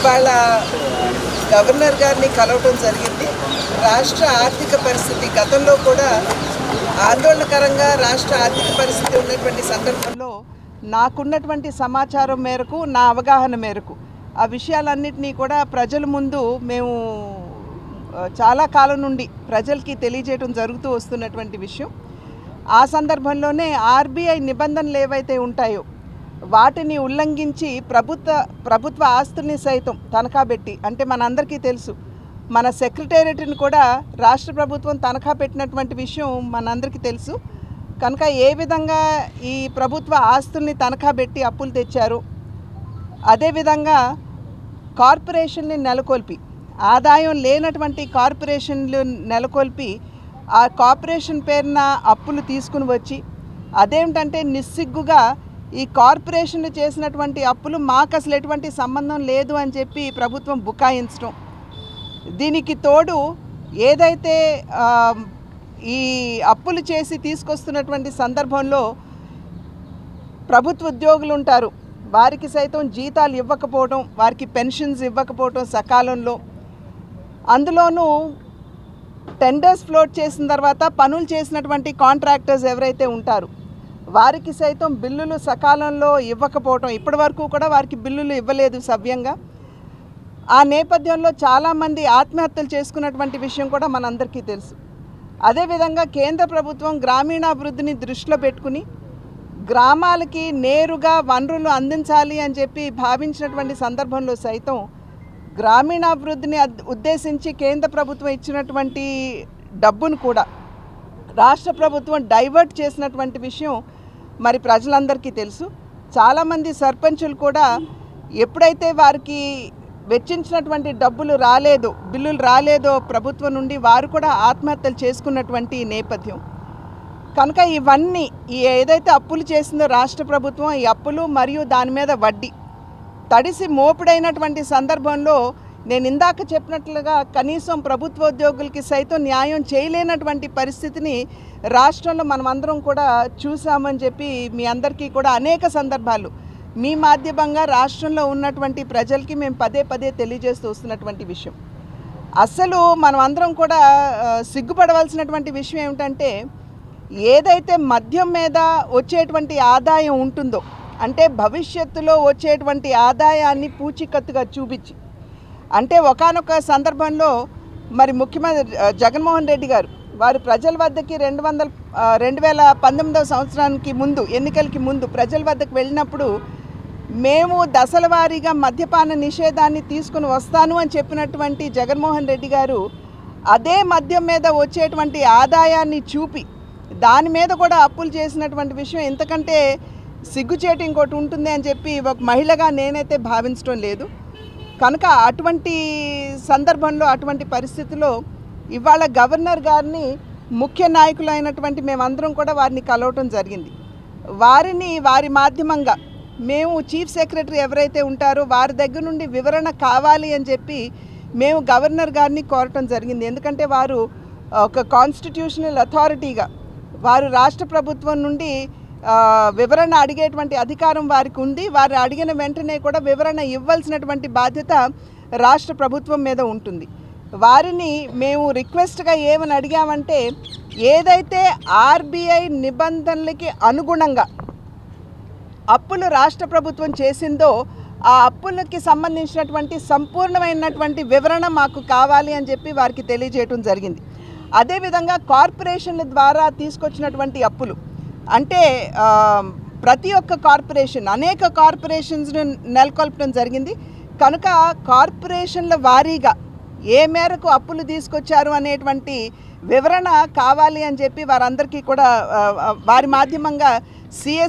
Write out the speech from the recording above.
ఇవాళ గవర్నర్ గారిని కలవటం జరిగింది. రాష్ట్ర ఆర్థిక పరిస్థితి గతంలో కూడా ఆందోళనకరంగా రాష్ట్ర ఆర్థిక పరిస్థితి ఉన్నటువంటి సందర్భంలో నాకున్నటువంటి సమాచారం మేరకు నా అవగాహన మేరకు ఆ విషయాలన్నింటినీ కూడా ప్రజల ముందు మేము చాలా కాలం నుండి ప్రజలకి తెలియజేయడం జరుగుతూ వస్తున్నటువంటి విషయం. ఆ సందర్భంలోనే ఆర్బీఐ నిబంధనలు ఏవైతే ఉంటాయో వాటిని ఉల్లంఘించి ప్రభుత్వ ప్రభుత్వ ఆస్తుల్ని సైతం తనఖా పెట్టి అంటే మనందరికీ తెలుసు మన సెక్రటేరియట్ని కూడా రాష్ట్ర ప్రభుత్వం తనఖా పెట్టినటువంటి విషయం మనందరికీ తెలుసు. కనుక ఏ విధంగా ఈ ప్రభుత్వ ఆస్తుల్ని తనఖా పెట్టి అప్పులు తెచ్చారు అదేవిధంగా కార్పొరేషన్ని నెలకొల్పి ఆదాయం లేనటువంటి కార్పొరేషన్లు నెలకొల్పి ఆ కార్పొరేషన్ పేరున అప్పులు తీసుకుని వచ్చి అదేమిటంటే నిస్సిగ్గుగా ఈ కార్పొరేషన్లు చేసినటువంటి అప్పులు మాకు అసలు ఎటువంటి సంబంధం లేదు అని చెప్పి ప్రభుత్వం బుకాయించడం. దీనికి తోడు ఏదైతే ఈ అప్పులు చేసి తీసుకొస్తున్నటువంటి సందర్భంలో ప్రభుత్వ ఉద్యోగులు ఉంటారు. వారికి సైతం జీతాలు ఇవ్వకపోవడం వారికి పెన్షన్స్ ఇవ్వకపోవడం సకాలంలో. అందులోనూ టెండర్స్ ఫ్లోట్ చేసిన తర్వాత పనులు చేసినటువంటి కాంట్రాక్టర్స్ ఎవరైతే ఉంటారు వారికి సైతం బిల్లులు సకాలంలో ఇవ్వకపోవటం ఇప్పటి వరకు కూడా వారికి బిల్లులు ఇవ్వలేదు సవ్యంగా. ఆ నేపథ్యంలో చాలామంది ఆత్మహత్యలు చేసుకున్నటువంటి విషయం కూడా మనందరికీ తెలుసు. అదేవిధంగా కేంద్ర ప్రభుత్వం గ్రామీణాభివృద్ధిని దృష్టిలో పెట్టుకుని గ్రామాలకి నేరుగా వనరులు అందించాలి అని చెప్పి భావించినటువంటి సందర్భంలో సైతం గ్రామీణాభివృద్ధిని అద్- ఉద్దేశించి కేంద్ర ప్రభుత్వం ఇచ్చినటువంటి డబ్బును కూడా రాష్ట్ర ప్రభుత్వం డైవర్ట్ చేసినటువంటి విషయం మరి ప్రజలందరికీ తెలుసు. చాలామంది సర్పంచులు కూడా ఎప్పుడైతే వారికి వెచ్చించినటువంటి డబ్బులు రాలేదో బిల్లులు రాలేదో ప్రభుత్వం నుండి వారు కూడా ఆత్మహత్యలు చేసుకున్నటువంటి నేపథ్యం. కనుక ఇవన్నీ ఈ ఏదైతే అప్పులు చేసిందో రాష్ట్ర ప్రభుత్వం ఈ అప్పులు మరియు దాని మీద వడ్డీ తడిసి మోపుడైనటువంటి సందర్భంలో నేను ఇందాక చెప్పినట్లుగా కనీసం ప్రభుత్వ ఉద్యోగులకి సైతం న్యాయం చేయలేనటువంటి పరిస్థితిని రాష్ట్రంలో మనమందరం కూడా చూసామని చెప్పి మీ అందరికీ కూడా అనేక సందర్భాలు. మీ మాధ్యమంగా రాష్ట్రంలో ఉన్నటువంటి ప్రజలకి మేము పదే పదే తెలియజేస్తూ వస్తున్నటువంటి విషయం. అసలు మనం అందరం కూడా సిగ్గుపడవలసినటువంటి విషయం ఏమిటంటే ఏదైతే మద్యం మీద వచ్చేటువంటి ఆదాయం ఉంటుందో అంటే భవిష్యత్తులో వచ్చేటువంటి ఆదాయాన్ని పూచికత్తుగా చూపించి అంటే ఒకానొక సందర్భంలో మరి ముఖ్యమంత్రి జగన్మోహన్ రెడ్డి గారు వారు ప్రజల వద్దకి రెండు వందల రెండు వేల పంతొమ్మిదవ సంవత్సరానికి ముందు ఎన్నికలకి ముందు ప్రజల వద్దకు వెళ్ళినప్పుడు మేము దశల వారీగా మద్యపాన నిషేధాన్ని తీసుకుని వస్తాను అని చెప్పినటువంటి జగన్మోహన్ రెడ్డి గారు అదే మద్యం మీద వచ్చేటువంటి ఆదాయాన్ని చూపి దాని మీద కూడా అప్పులు చేసినటువంటి విషయం ఎంతకంటే సిగ్గుచేటు ఇంకోటి ఉంటుంది అని చెప్పి ఒక మహిళగా నేనైతే భావించడం లేదు. కనుక అటువంటి సందర్భంలో అటువంటి పరిస్థితిలో ఇవాళ గవర్నర్ గారిని ముఖ్య నాయకులైనటువంటి మేమందరం కూడా వారిని కలవటం జరిగింది. వారిని వారి మాధ్యమంగా మేము చీఫ్ సెక్రటరీ ఎవరైతే ఉంటారో వారి దగ్గర నుండి వివరణ కావాలి అని చెప్పి మేము గవర్నర్ గారిని కోరటం జరిగింది. ఎందుకంటే వారు ఒక కాన్స్టిట్యూషనల్ అథారిటీగా వారు రాష్ట్ర ప్రభుత్వం నుండి వివరణ అడిగేటువంటి అధికారం వారికి ఉంది. వారు అడిగిన వెంటనే కూడా వివరణ ఇవ్వాల్సినటువంటి బాధ్యత రాష్ట్ర ప్రభుత్వం మీద ఉంటుంది. వారిని మేము రిక్వెస్ట్గా ఏమని అడిగామంటే ఏదైతే ఆర్బీఐ నిబంధనలకి అనుగుణంగా అప్పులు రాష్ట్ర ప్రభుత్వం చేసిందో ఆ అప్పులకి సంబంధించినటువంటి సంపూర్ణమైనటువంటి వివరణ మాకు కావాలి అని చెప్పి వారికి తెలియజేయటం జరిగింది. అదేవిధంగా కార్పొరేషన్ల ద్వారా తీసుకొచ్చినటువంటి అప్పులు అంటే ప్రతి ఒక్క కార్పొరేషన్ అనేక కార్పొరేషన్స్ను నెలకొల్పడం జరిగింది. కనుక కార్పొరేషన్ల వారీగా ఏ మేరకు అప్పులు తీసుకొచ్చారు అనేటువంటి వివరణ కావాలి అని చెప్పి వారందరికీ కూడా వారి మాధ్యమంగా సిఎస్